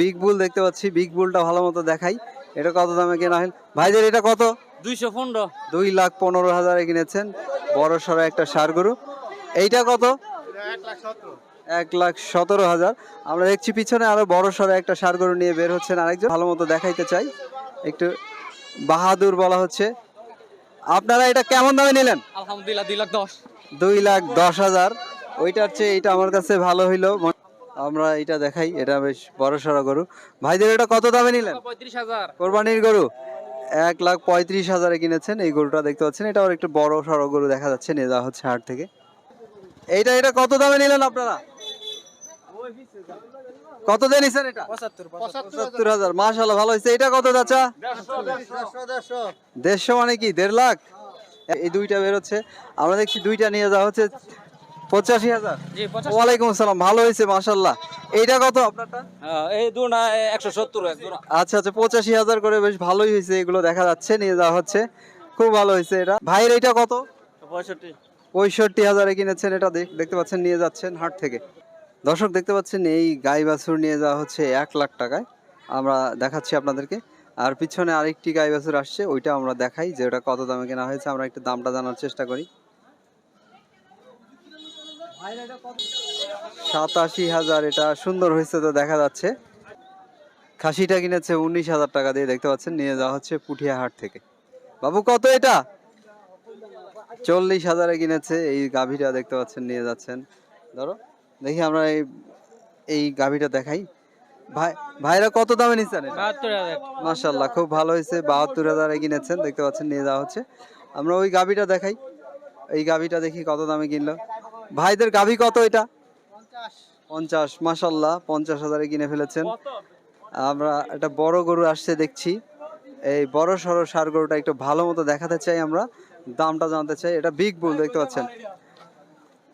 Big বুল দেখতে পাচ্ছি। Big বুলটা ভালো মতো দেখাই। এটা কত দামে কেনা হয়? ভাইদের এটা কত? দুইশো পনেরো। দুই লাখ পনেরো হাজারে কিনেছেন। বড় সড়ো একটা সার গরু। এইটা কত? এক লাখ সতেরো হাজার। আমরা দেখছি পিছনে আরও বড় সড়ো একটা সার গরু নিয়ে বের হচ্ছেন আরেকজন। ভালো মতো দেখাইতে চাই। একটু বাহাদুর বলা হচ্ছে। আপনারা এটা কেমন দামে নিলেন? আলহামদুলিল্লাহ দুই লাখ দশ। দুই লাখ দশ হাজার। ওইটার চেয়ে এটা আমার কাছে ভালো হইল। আমরা এটা দেখাই এটা বেশ বড় সড়ো গরু। ভাইদের এটা কত দামে নিলেন? পঁয়ত্রিশ হাজার। কোরবানির গরু। এক লাখ পঁয়ত্রিশ হাজারে কিনেছেন এই গরুটা দেখতে পাচ্ছেন এটা একটু বড় সড়ো গরু দেখা যাচ্ছে নিয়ে যাওয়া হচ্ছে হাট থেকে। এইটা এটা কত দামে নিলেন আপনারা? কত দিয়ে নিছেন এটা? পঁচাত্তর হাজার মাশাল্লাহ ভালো হয়েছে। এটা কত চাচা? দেড়শো মানে কি দেড় লাখ? এই দুইটা বেরোচ্ছে। আমরা দেখছি দুইটা নিয়ে যাওয়া হচ্ছে। পঁচাশি হাজার। ওয়ালাইকুম আসসালাম ভালো হয়েছে মাশাল্লাহ এইটা কত আপনারটা? এই দু একশো সত্তর আচ্ছা আচ্ছা পঁচাশি হাজার করে বেশ ভালোই হয়েছে এগুলো দেখা যাচ্ছে নিয়ে যাওয়া হচ্ছে। খুব ভালো হয়েছে এটা। ভাইয়ের এটা কত? পঁয়ষট্টি। পঁয়ষট্টি হাজারে কিনেছেন এটা দেখ- দেখতে পাচ্ছেন নিয়ে যাচ্ছেন হাট থেকে। দর্শক দেখতে পাচ্ছেন এই গাই বাছুর নিয়ে যাওয়া হচ্ছে এক লাখ টাকায়। আমরা দেখাচ্ছি আপনাদেরকে। আর পিছনে আরেকটি গাই বাছুর আসছে ওইটা আমরা দেখাই যে ওটা কত দামে কেনা হয়েছে আমরা একটু দামটা জানার চেষ্টা করি। সাতাশি হাজার এটা সুন্দর হয়েছে তো দেখা যাচ্ছে। খাসিটা কিনেছে উনিশ হাজার টাকা দিয়ে দেখতে পাচ্ছেন নিয়ে যাওয়া হচ্ছে পুঠিয়া হাট থেকে। বাবু কত এটা? চল্লিশ হাজারে কিনেছে এই গাভীটা দেখতে পাচ্ছেন নিয়ে যাচ্ছেন। ধরো দেখি আমরা এই এই গাভীটা দেখাই। ভাই ভাইরা কত দামে নিচ্ছেন মাশাল্লাহ খুব ভালো হয়েছে বাহাত্তর হাজারে কিনেছেন দেখতে পাচ্ছেন নিয়ে যাওয়া হচ্ছে। আমরা ওই গাভীটা দেখাই। এই গাভীটা দেখি কত দামে কিনলো। ভাইদের গাভী কত এটা? পঞ্চাশ। মাশাল্লাহ পঞ্চাশ হাজারে কিনে ফেলেছেন। আমরা একটা বড় গরু আসছে দেখছি। এই বড় সড়ো সার গরুটা একটু ভালো মতো দেখাতে চাই আমরা। দামটা জানতে চাই। এটা বিগ বুল দেখতে পাচ্ছেন।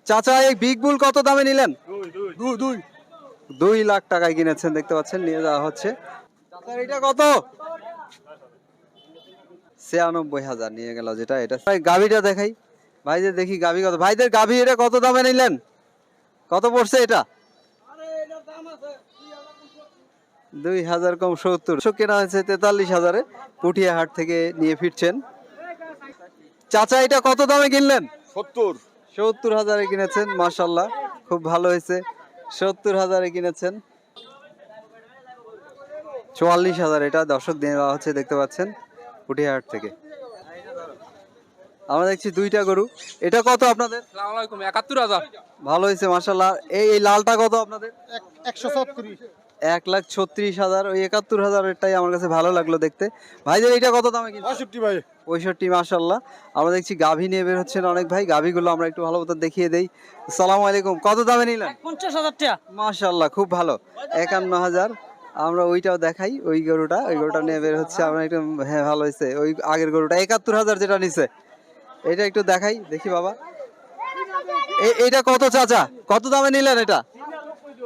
চাচা এই বিগ বুল কত দামে নিলেন? দুই লাখ টাকায় কিনেছেন দেখতে পাচ্ছেন নিয়ে যাওয়া হচ্ছে। এটা কত? ছিয়ানব্বই হাজার নিয়ে গেল যেটা এটা। গাভিটা দেখাই। ভাইদের দেখি গাভি কত। ভাইদের গাভি এটা কত দামে নিলেন? কত পড়ছে এটা? দুই হাজার কম সত্তর। কেনা হয়েছে তেতাল্লিশ হাজারে। পুঠিয়া হাট থেকে নিয়ে ফিরছেন। চাচা এটা কত দামে কিনলেন? সত্তর। সত্তর হাজারে কিনেছেন মাশাল্লাহ খুব ভালো হয়েছে। সত্তর হাজারে কিনেছেন। চুয়াল্লিশ হাজার এটা দর্শক দিয়ে দেওয়া হচ্ছে দেখতে পাচ্ছেন পুটিহাট থেকে। আমরা দেখছি দুইটা গরু। এটা কত আপনাদের? আলাইকুম একাত্তর হাজার। ভালো হয়েছে মাশাল্লাহ এই এই লালটা কত আপনাদের? একশো ছত্রিশ। এক লাখ ছত্রিশ হাজার ওই একাত্তর হাজারেরটাই আমার কাছে ভালো লাগল দেখতে। ভাইদের এটা কত দামে কিনছেন? পঁয়ষট্টি ভাই। পঁয়ষট্টি মাসাল্লাহ আমরা দেখছি গাভী নিয়ে বের হচ্ছেন অনেক ভাই। গাভীগুলো আমরা একটু ভালো মতো দেখিয়ে দেই। সালাম আলাইকুম কত দামে নিলেন? পঞ্চাশ হাজার টাকা। মাশাল্লাহ খুব ভালো। একান্ন হাজার। আমরা ওইটাও দেখাই ওই গরুটা ওই গরুটা নিয়ে বের হচ্ছে। আমরা একটু হ্যাঁ ভালো হয়েছে। ওই আগের গরুটা একাত্তর হাজার যেটা নিছে। এটা একটু দেখাই দেখি বাবা। এ- এইটা কত চাচা? কত দামে নিলেন এটা?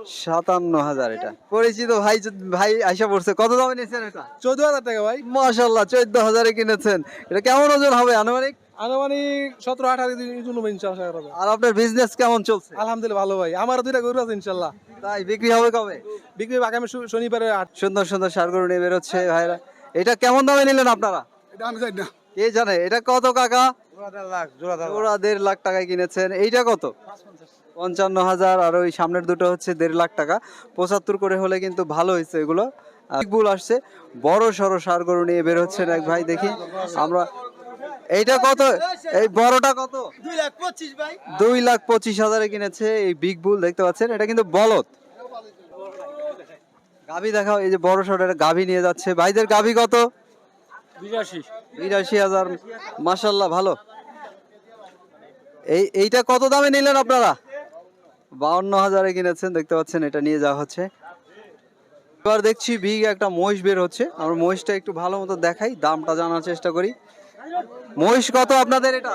সাতান্ন হাজার এটা। পরিচিত ভাই ভাই আইসা পড়ছে। কত দামে নিয়েছেন এটা? চোদ্দ হাজার টাকা ভাই। মাশাল্লাহ চোদ্দ হাজারে কিনেছেন। এটা কেমন ওজন হবে আনুমানিক? আনুমানিক সতেরো আঠারো দিন ইনশাল্লাহ আর আপনার বিজনেস কেমন চলছে? আলহামদুলিল্লাহ ভালো ভাই। আমার দুইটা গরু আছে ইনশাল্লাহ তাই বিক্রি হবে কবে? বিক্রি হবে আগামী শু- শনিবারে আট সুন্দর সুন্দর সার গরু নিয়ে বেরোচ্ছে ভাইরা। এটা কেমন দামে নিলেন আপনারা? এটা আমি যাই না। কে জানে? এটা কত কাকা? লাখ ওরা দেড় লাখ টাকায় কিনেছেন। এইটা কত? পঞ্চান্ন হাজার আর ওই সামনের দুটো হচ্ছে দেড় লাখ টাকা। পঁচাত্তর করে হলে কিন্তু ভালো হয়েছে এগুলো। বুল আসছে। বড় সড়ো সার গরু নিয়ে বের হচ্ছেন এক ভাই দেখি। আমরা এইটা কত? এই বড়টা কত? দুই লাখ পঁচিশ হাজারে কিনেছে এই বিগ বুল দেখতে পাচ্ছেন? এটা কিন্তু বলদ। গাভি দেখাও এই যে বড় সড়ো গাভি নিয়ে যাচ্ছে। ভাইদের গাভি কত? বিরাশি। বিরাশি হাজার। মাসাল্লাহ ভালো। এই এইটা কত দামে নিলেন আপনারা? বাউন্ন হাজারে কিনেছেন দেখতে পাচ্ছেন এটা নিয়ে যাওয়া হচ্ছে। এবার দেখছি বিগ একটা মহিষ বের হচ্ছে। আমরা মহিষটা একটু ভালো মতো দেখাই দামটা জানার চেষ্টা করি। মহিষ কত আপনাদের এটা?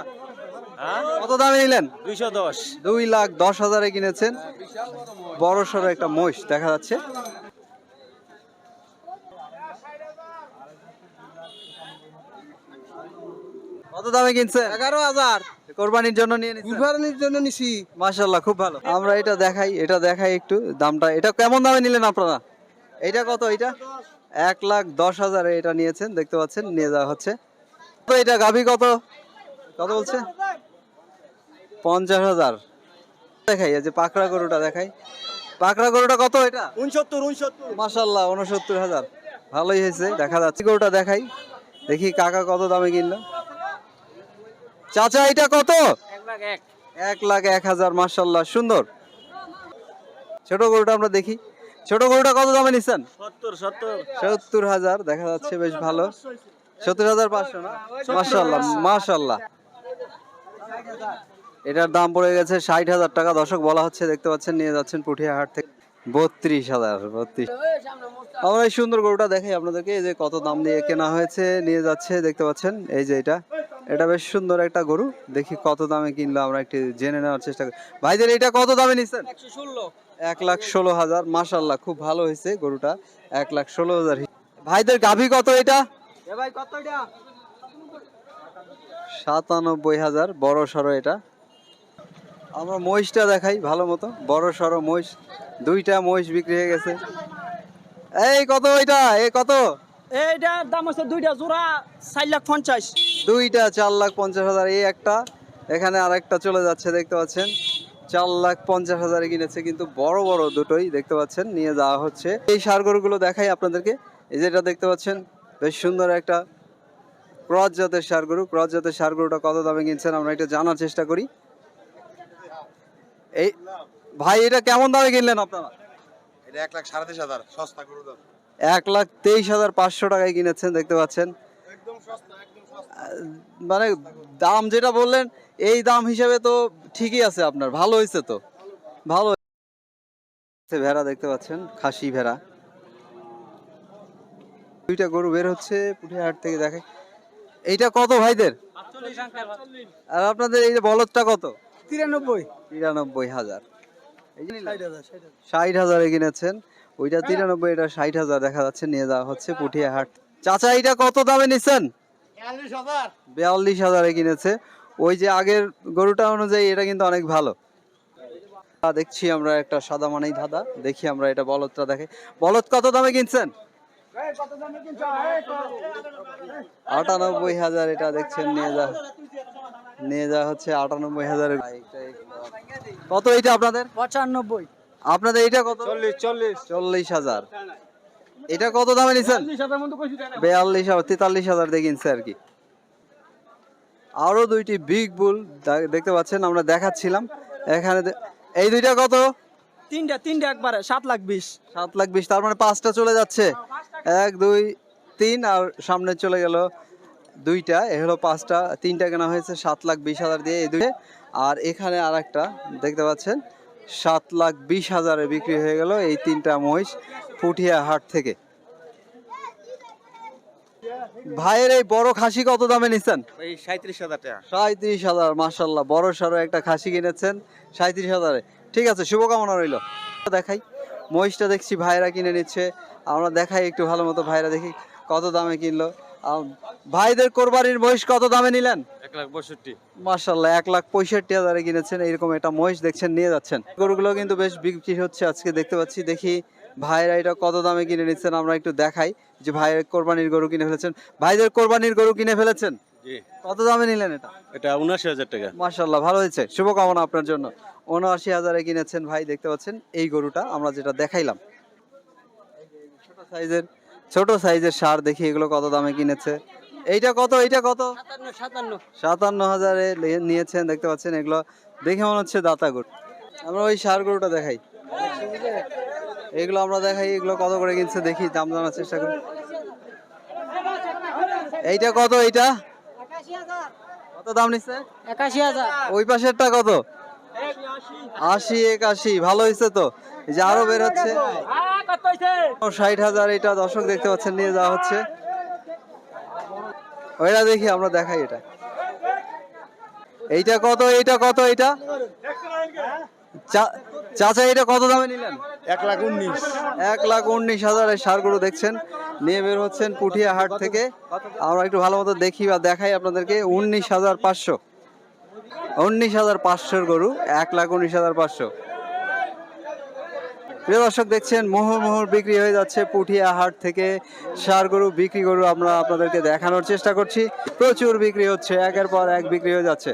কত দামে নিলেন? দুইশো দশ। দুই লাখ দশ হাজারে কিনেছেন। বড় সড়ো একটা মহিষ দেখা যাচ্ছে। কত দামে কিনছে এগারো হাজার। কোরবানির জন্য নিয়ে কুরবানির জন্য নিছি। মাশাল্লাহ খুব ভালো। আমরা এটা দেখাই এটা দেখাই একটু দামটা। এটা কেমন দামে নিলেন আপনারা? এইটা কত এইটা এক লাখ দশ হাজারে এটা নিয়েছেন দেখতে পাচ্ছেন নিয়ে যাওয়া হচ্ছে। তো এটা গাভী কত? কত বলছে? পঞ্চাশ হাজার। দেখাই এই যে পাকড়া গরুটা দেখাই। পাকড়া গরুটা কত এটা? উনসত্তর উনসত্তর। মাসাল্লাহ উনসত্তর হাজার। ভালোই হয়েছে দেখা যাচ্ছে। গরুটা দেখাই দেখি কাকা কত দামে কিনলো। চাচা এটা কত? এক লাখ এক। হাজার মাসাল্লাহ সুন্দর। ছোট গরুটা আমরা দেখি। ছোট গরুটা কত দামে নিচ্ছেন সত্তর হাজার দেখা যাচ্ছে বেশ ভালো। সত্তর হাজার পাঁচশো না? মাসাল্লাহ মাসাল্লাহ এটার দাম পড়ে গেছে ষাট হাজার টাকা। দশক বলা হচ্ছে দেখতে পাচ্ছেন নিয়ে যাচ্ছেন পুঠিয়া হাট থেকে। বত্রিশ হাজার বত্রিশ। আমরা এই সুন্দর গরুটা দেখাই আপনাদেরকে এই যে কত দাম দিয়ে কেনা হয়েছে নিয়ে যাচ্ছে দেখতে পাচ্ছেন এই যে এটা। এটা বেশ সুন্দর একটা গরু। দেখি কত দামে কিনলো আমরা একটু জেনে নেওয়ার চেষ্টা করি। ভাইদের এটা কত দামে নিচ্ছেন একশো এক লাখ ষোলো হাজার। মাসাল্লাহ খুব ভালো হয়েছে গরুটা। এক লাখ ষোলো হাজার। ভাইদের গাভী কত এটা? এ ভাই কত এটা? সাতানব্বই হাজার বড় সড়ো এটা। আমরা মহিষটা দেখাই ভালো মতো। বড় সড়ো মহিষ। দুইটা মহিষ বিক্রি হয়ে গেছে। এই কত এটা? এই কত? এইটার দাম হচ্ছে দুইটা জোড়া চার লাখ পঞ্চাশ। দুইটা চার লাখ পঞ্চাশ হাজার এই একটা। এখানে আরেকটা চলে যাচ্ছে দেখতে পাচ্ছেন। চার লাখ পঞ্চাশ হাজারে কিনেছে কিন্তু বড় বড় দুটোই দেখতে পাচ্ছেন। নিয়ে যাওয়া হচ্ছে। এই সার গরুগুলো দেখাই আপনাদেরকে। এই যেটা দেখতে পাচ্ছেন বেশ সুন্দর একটা ক্রস জাতের সার গরু। ক্রস জাতের সার গরুটা কত দামে কিনছেন আমরা এটা জানার চেষ্টা করি। এই ভাই এটা কেমন দামে কিনলেন আপনারা? এটা এক লাখ সাড়ে তেইশ হাজার সস্তা গরু দাম। এক লাখ তেইশ হাজার পাঁচশো টাকায় কিনেছেন দেখতে পাচ্ছেন। একদম সস্তা একদম সস্তা। মানে দাম যেটা বললেন এই দাম হিসেবে তো ঠিকই আছে আপনার ভালো হয়েছে তো। ভালো ভেড়া দেখতে পাচ্ছেন খাসি ভেড়া। দুইটা গরু বের হচ্ছে পুঠিয়াহাট থেকে দেখে। এইটা কত ভাইদের? আর আপনাদের এই যে বলদটা কত? তিরানব্বই। তিরানব্বই হাজার। ষাট হাজারে কিনেছেন। ওইটা তিরানব্বই এটা ষাট হাজার দেখা যাচ্ছে নিয়ে যাওয়া হচ্ছে পুঠিয়াহাট। চাচা এটা কত দামে নিচ্ছেন বিয়াল্লিশ হাজার। বিয়াল্লিশ হাজারে কিনেছে। ওই যে আগের গরুটা অনুযায়ী এটা কিন্তু অনেক ভালো। দেখছি আমরা একটা সাদা মানেই ধাঁধা। দেখি আমরা এটা বলদটা দেখে। বলদ কত দামে কিনছেন? আটানব্বই হাজার এটা দেখছেন নিয়ে যা নিয়ে যাওয়া হচ্ছে আটানব্বই হাজার কত এইটা আপনাদের? পঁচানব্বই। আপনাদের এইটা কত? চল্লিশ চল্লিশ। চল্লিশ হাজার। এটা কত দামে নিছেন? বিয়াল্লিশ হাজার তেতাল্লিশ হাজার দিয়ে কিনছে আর কি। আরও দুইটি বিগ বুল দেখতে পাচ্ছেন আমরা দেখাচ্ছিলাম। এখানে এই দুইটা কত? তিনটা তিনটা একবারে সাত লাখ বিশ। সাত লাখ বিশ তার মানে পাঁচটা চলে যাচ্ছে। এক দুই তিন আর সামনে চলে গেল দুইটা। এ হলো পাঁচটা তিনটা কেনা হয়েছে সাত লাখ বিশ হাজার দিয়ে এই দুইটা। আর এখানে আর একটা দেখতে পাচ্ছেন সাত লাখ বিশ হাজারে বিক্রি হয়ে গেল এই তিনটা মহিষ পুঠিয়া হাট থেকে। ভাইয়ের এই বড় খাসি কত দামে নিচ্ছেন? সাঁত্রিশ হাজার টাকা। সাঁত্রিশ হাজার মাসাল্লাহ বড় সড়ো একটা খাসি কিনেছেন সাঁত্রিশ হাজারে। ঠিক আছে শুভকামনা রইল। দেখাই মহিষটা দেখছি ভাইরা কিনে নিচ্ছে। আমরা দেখাই একটু ভালো মতো ভাইরা দেখি কত দামে কিনলো। ভাইদের কোরবানির মহিষ কত দামে নিলেন? এক লাখ পঁয়ষট্টি মার্শাল্লাহ এক লাখ পঁয়ষট্টি হাজারে কিনেছেন এইরকম একটা মহিষ দেখছেন নিয়ে যাচ্ছেন। গরুগুলো কিন্তু বেশ বিক্রি হচ্ছে আজকে দেখতে পাচ্ছি। দেখি ভাইরা এটা কত দামে কিনে নিচ্ছেন আমরা একটু দেখাই যে ভাইয়ের কোরবানির গরু কিনে ফেলেছেন। ভাইদের কোরবানির গরু কিনে ফেলেছেন? কত দামে নিলেন এটা? এটা উনআশি হাজার টাকা। মার্শাল্লাহ ভালো হয়েছে। শুভকামনা আপনার জন্য। উনআশি হাজারে কিনেছেন ভাই দেখতে পাচ্ছেন এই গরুটা আমরা যেটা দেখাইলাম। ছোট সাইজের ছোট সাইজের সার দেখি এগুলো কত দামে কিনেছে। এইটা কত? এইটা কত? সাতান্ন হাজারে নিয়েছেন দেখতে পাচ্ছেন এগুলো। দেখে মনে হচ্ছে দাতা গরু আমরা ওই সার গরুটা দেখাই। এগুলো আমরা দেখাই এগুলো কত করে কিনছে দেখি দাম জানার চেষ্টা করি। এইটা কত এইটা? কত দাম নিচ্ছে? একাশি হাজার। ওই পাশেরটা কত? আশি একাশি ভালো হয়েছে তো। এই যে আরও বের হচ্ছে। ষাট হাজার এটা দর্শক দেখতে পাচ্ছেন নিয়ে যাওয়া হচ্ছে। ওইটা দেখি আমরা দেখাই এটা। এইটা কত এইটা কত এইটা? চা- চাচা এটা কত দামে নিলেন? এক লাখ উনিশ। এক লাখ উনিশ হাজারের সারগুলো দেখছেন। নিয়ে বের হচ্ছেন পুঠিয়া হাট থেকে। আমরা একটু ভালো মতো দেখি বা দেখাই আপনাদেরকে। উনিশ হাজার পাঁচশো। উনিশ হাজার পাঁচশোর গরু এক লাখ উনিশ হাজার পাঁচশো। প্রিয় দর্শক, দেখছেন, মোহর মোহর বিক্রি হয়ে যাচ্ছে পুঠিয়া হাট থেকে। সার গরু, বিক্রি গরু আমরা আপনাদেরকে দেখানোর চেষ্টা করছি। প্রচুর বিক্রি হচ্ছে, একের পর এক বিক্রি হয়ে যাচ্ছে।